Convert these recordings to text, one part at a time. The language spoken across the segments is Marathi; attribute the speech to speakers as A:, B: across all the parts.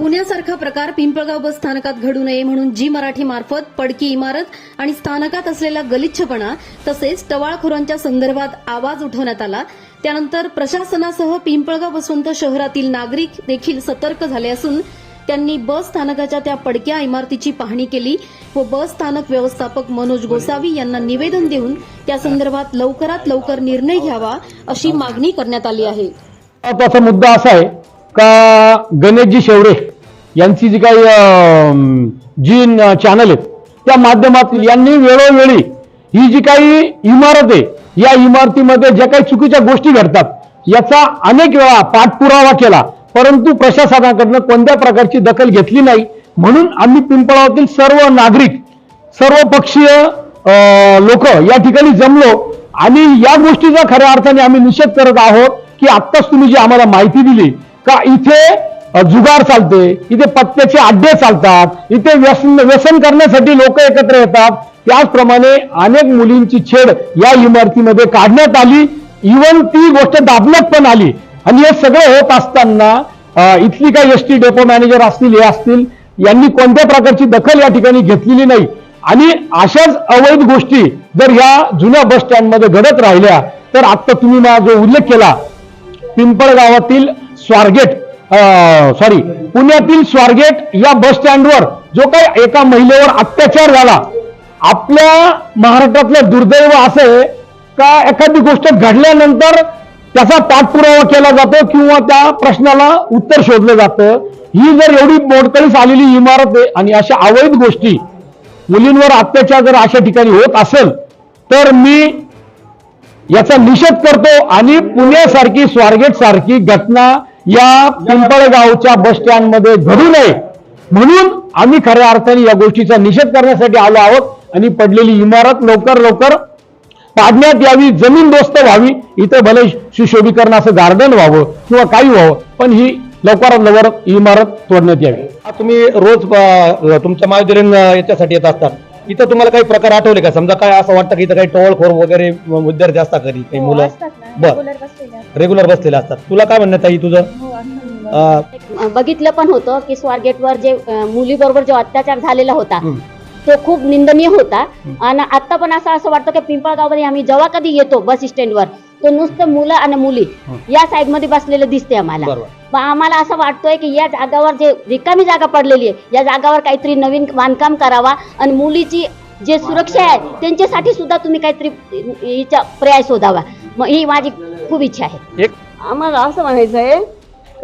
A: पुण्यासारखा प्रकार पिंपळगाव बस स्थानकात घडू नये म्हणून जी मराठी मार्फत पडकी इमारत आणि स्थानकात असलेला गलिच्छपणा तसेच टवाळखोरांच्या संदर्भात आवाज उठवण्यात आला. त्यानंतर प्रशासनासह पिंपळगाव बसवंत शहरातील नागरिक देखील सतर्क झाले असून त्यांनी बस स्थानकाच्या त्या पडक्या इमारतीची पाहणी केली व बस स्थानक व्यवस्थापक मनोज गोसावी यांना निवेदन देऊन त्या संदर्भात लवकरात लवकर निर्णय घ्यावा अशी मागणी करण्यात आली आहे.
B: त्याचा मुद्दा असा आहे का गणेशजी शेवडे यांची जी काही जी चॅनल आहेत त्या माध्यमातून यांनी वेळोवेळी ही जी काही इमारत आहे या इमारतीमध्ये ज्या काही चुकीच्या गोष्टी घडतात याचा अनेक वेळा पाठपुरावा केला. परंतु प्रशासनाकडनं कोणत्या प्रकारची दखल घेतली नाही. म्हणून आम्ही पिंपळावतील सर्व नागरिक सर्व पक्षीय लोक या ठिकाणी जमलो. आणि या गोष्टीचा खऱ्या अर्थाने आम्ही निषेध करत आहोत की आत्ताच तुम्ही जी आम्हाला माहिती दिली का इथे जुगार चालते इथे पत्त्याचे अड्डे चालतात इथे व्यसन व्यसन करण्यासाठी लोक एकत्र येतात. त्याचप्रमाणे अनेक मुलींची छेड या इमारतीमध्ये काढण्यात आली. इवन ती गोष्ट दाबण्यात पण आली. आणि हे सगळं होत असताना इथली काही एस टी डेपो मॅनेजर असतील हे असतील यांनी कोणत्या प्रकारची दखल या ठिकाणी घेतलेली नाही. आणि अशाच अवैध गोष्टी जर या जुन्या बस स्टँडमध्ये घडत राहिल्या तर आता तुम्ही माझा जो उल्लेख केला. पिंपळगावातील स्वारगेट सॉरी पुण्यातील स्वारगेट या बस स्टँडवर जो काही एका महिलेवर अत्याचार झाला. आपल्या महाराष्ट्रातलं दुर्दैव असं आहे का एखादी गोष्ट घडल्यानंतर त्याचा पाठपुरावा केला जातो किंवा त्या प्रश्नाला उत्तर शोधलं जातं? ही जर एवढी मोडकळीस आलेली इमारत आहे आणि अशा अवैध गोष्टी मुलींवर अत्याचार जर अशा ठिकाणी होत असेल तर मी याचा निषेध करतो आणि पुण्यासारखी स्वारगेट सारखी घटना या पिंपळगावच्या बस स्टँडमध्ये घडू नये. म्हणून आम्ही खऱ्या अर्थाने या गोष्टीचा निषेध करण्यासाठी आलो आहोत आणि पडलेली इमारत लवकर लवकर पाडण्यात यावी जमीन दोस्त व्हावी इथं भले सुशोभीकरण असं गार्डन व्हावं किंवा काही व्हावं पण ही लवकरात लवकर इमारत तोडण्यात यावी.
C: तुम्ही रोज तुमच्या महाविद्यालयीन याच्यासाठी येत असतात. इथं तुम्हाला काही प्रकार आठवले का समजा काय असं वाटतं की इथं काही टोळखोर वगैरे विद्यार्थी असतात कधी काही मुलं बर
D: रेग्युलर बसलेले असतात.
C: रेग्युलर बसलेले असतात तुला काय म्हणणं ताई तुझं
D: हो.
C: अ,
E: बघितलं पण होतं की स्वारगेटवर जे अं, मुलीबरोबर जो अत्याचार झालेला होता
C: हं.
E: तो खूप निंदनीय होता. आणि आता पण असं असं वाटतं की पिंपळगावमध्ये आम्ही जेव्हा कधी येतो बस स्टँडवर तो नुसतं मुलं आणि मुली या साईडमध्ये बसलेलं दिसते आम्हाला. मग आम्हाला असं वाटतोय की या जागावर जे रिकामी जागा पडलेली आहे या जागावर काहीतरी नवीन बांधकाम करावा आणि मुलीची जे सुरक्षा आहे त्यांच्यासाठी सुद्धा तुम्ही काहीतरी हिचा पर्याय शोधावा. मग ही माझी खूप इच्छा आहे.
C: एक
D: आम्हाला असं म्हणायचं आहे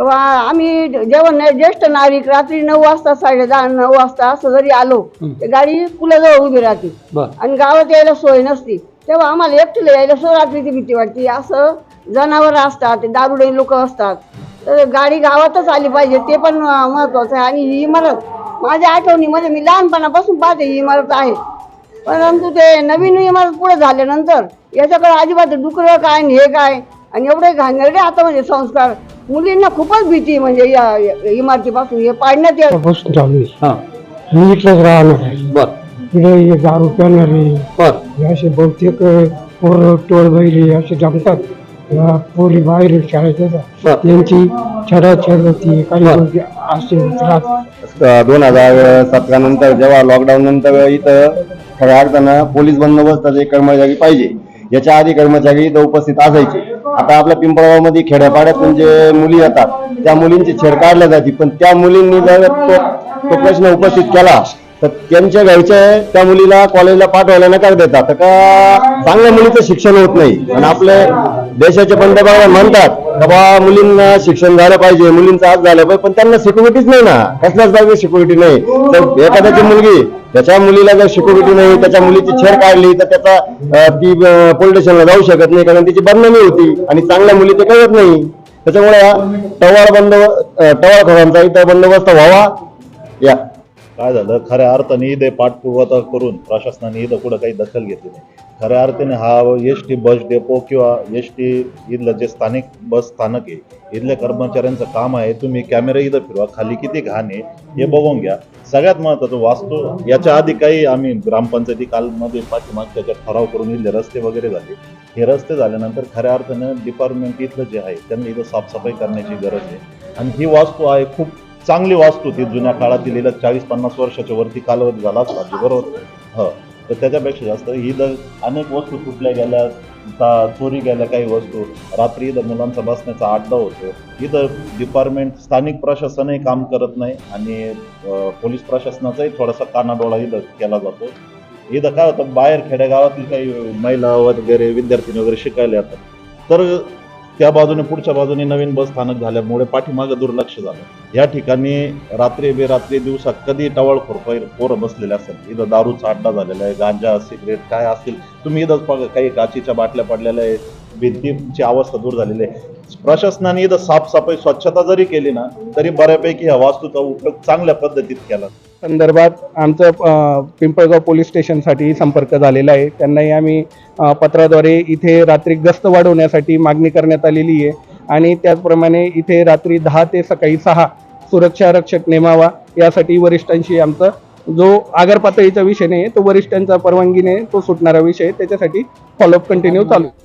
D: आम्ही जेव्हा न- ज्येष्ठ नागरिक रात्री नऊ वाजता साडे दहा नऊ वाजता असं जरी आलो तर गाडी पुलाजवळ उभी राहते. आणि गावात यायला सोय नसती. तेव्हा आम्हाला एकटीला यायला सो रात्रीची भीती वाटते. असं जनावर असतात ते दारुडे लोक असतात. तर गाडी गावातच आली पाहिजे ते पण महत्वाचं आहे. आणि ही इमारत माझ्या आठवणीमध्ये मी लहानपणापासून पाहते ही इमारत आहे. परंतु ते नवीन इमारत पुढे झाल्यानंतर याच्याकडे अजिबात डुकरं काय आणि हे काय आणि एवढे घाणेरडे आता म्हणजे संस्कार मुलींना खूपच भीती म्हणजे या या इमारतीपासून हे पाडण्यात येत
F: बसून चालू आहे
C: हा.
F: मी इथलंच राहणार आहे.
C: बर.
F: इकडे हे दारू प्याणारे
C: बर.
F: हे असे बहुतेक पोरं टोळ बैले असे जमतात. या पोरी बाहेर शाळेत
C: बर.
F: येतात त्यांची छेडाछेड होती काही गोष्टी असे त्रास.
G: दोन हजार सतरा नंतर जेव्हा लॉकडाऊन नंतर इथं खऱ्या अर्थानं पोलीस बंदोबस्ताचे कर्मचारी पाहिजे याच्या आधी कर्मचारी इथं उपस्थित असायचे. आता आपल्या पिंपळगावमध्ये खेड्यापाड्यातून जे मुली येतात त्या मुलींची छेड काढल्या जाते पण त्या मुलींनी जर तो तो प्रश्न उपस्थित केला तर त्यांच्या घरचे त्या मुलीला कॉलेजला पाठवायला नकार देतात. तर का चांगल्या मुलीचं शिक्षण होत नाही. आणि आपले देशाचे पंतप्रधान म्हणतात बाबा मुलींना शिक्षण झालं पाहिजे मुलींचं आज झालं पाहिजे पण त्यांना सिक्युरिटीच नाही ना. कसल्याच पाहिजे सिक्युरिटी नाही. तर एखाद्याची मुलगी त्याच्या मुलीला जर सिक्युरिटी नाही त्याच्या मुलीची छेड काढली तर त्याचा ती पोलीस स्टेशनला जाऊ शकत नाही कारण तिची बदनामी होती आणि चांगल्या मुली ते कळत नाही. त्याच्यामुळे हा टवाळ बंदोबस्त टवाळखोरांचा इथं बंदोबस्त व्हावा. या.
H: काय झालं? खऱ्या अर्थाने इथे पाठपुरावा करून प्रशासनाने इथं कुठं काही दखल घेतली नाही. खऱ्या अर्थाने हा एस टी बस डेपो किंवा एस टी इथलं जे स्थानिक बस स्थानक आहे इथल्या कर्मचाऱ्यांचं काम आहे तुम्ही कॅमेरा इथं फिरवा खाली किती घाण आहे हे बघून घ्या. सगळ्यात महत्त्वाचं वास्तू याच्या आधी काही आम्ही ग्रामपंचायती कालमध्ये पाठीमाग त्याच्यात ठराव करून इथले रस्ते वगैरे झाले हे रस्ते झाल्यानंतर खऱ्या अर्थानं डिपार्टमेंट इथलं जे आहे त्यांनी इथं साफसफाई करण्याची गरज आहे. आणि ही वास्तू आहे खूप चांगली वास्तू ती जुन्या काळात दिलेल्या चाळीस पन्नास वर्षाच्या वरती कालावधी झाला असला बरोबर. हं. तर त्याच्यापेक्षा जास्त इथं अनेक वस्तू तुटल्या गेल्या ता- चोरी गेल्या काही वस्तू रात्री इथं मुलांचा बसण्याचा अड्डा होतो. इथं डिपार्टमेंट स्थानिक प्रशासनही काम करत नाही आणि पोलीस प्रशासनाचाही थोडासा कानाडोळा इथं केला जातो. इथं काय होतं बाहेर खेडेगावातील काही महिला वगैरे विद्यार्थी वगैरे शिकायला येतात. तर त्या बाजूने पुढच्या बाजूने नवीन बस स्थानक झाल्यामुळे पाठीमागं दुर्लक्ष झालं. या ठिकाणी रात्री बेरात्री दिवसात कधी टवाळखोर पै पोरं बसलेले असेल? इथं दारूचा अड्डा झालेला आहे गांजा सिगरेट काय असतील? तुम्ही इथंच बघा काही काचीच्या बाटल्या पडलेल्या आहेत. भीतीची अवस्था दूर झालेली आहे. प्रशासनाने इथं साफसफाई स्वच्छता जरी केली ना तरी बऱ्यापैकी ह्या वास्तूचा उपयोग चांगल्या पद्धतीत केला.
F: संदर्भात आमचं पिंपळगाव पोलीस स्टेशनसाठी संपर्क झालेला आहे. त्यांनाही आम्ही पत्राद्वारे इथे रात्री गस्त वाढवण्यासाठी मागणी करण्यात आलेली आहे. आणि त्याचप्रमाणे इथे रात्री दहा ते सकाळी सहा सुरक्षा रक्षक नेमावा यासाठी वरिष्ठांशी आमचा जो आगार पातळीचा विषय नाही तो वरिष्ठांचा परवानगीने तो सुटणारा विषय त्याच्यासाठी फॉलोअप कंटिन्यू चालू आहे.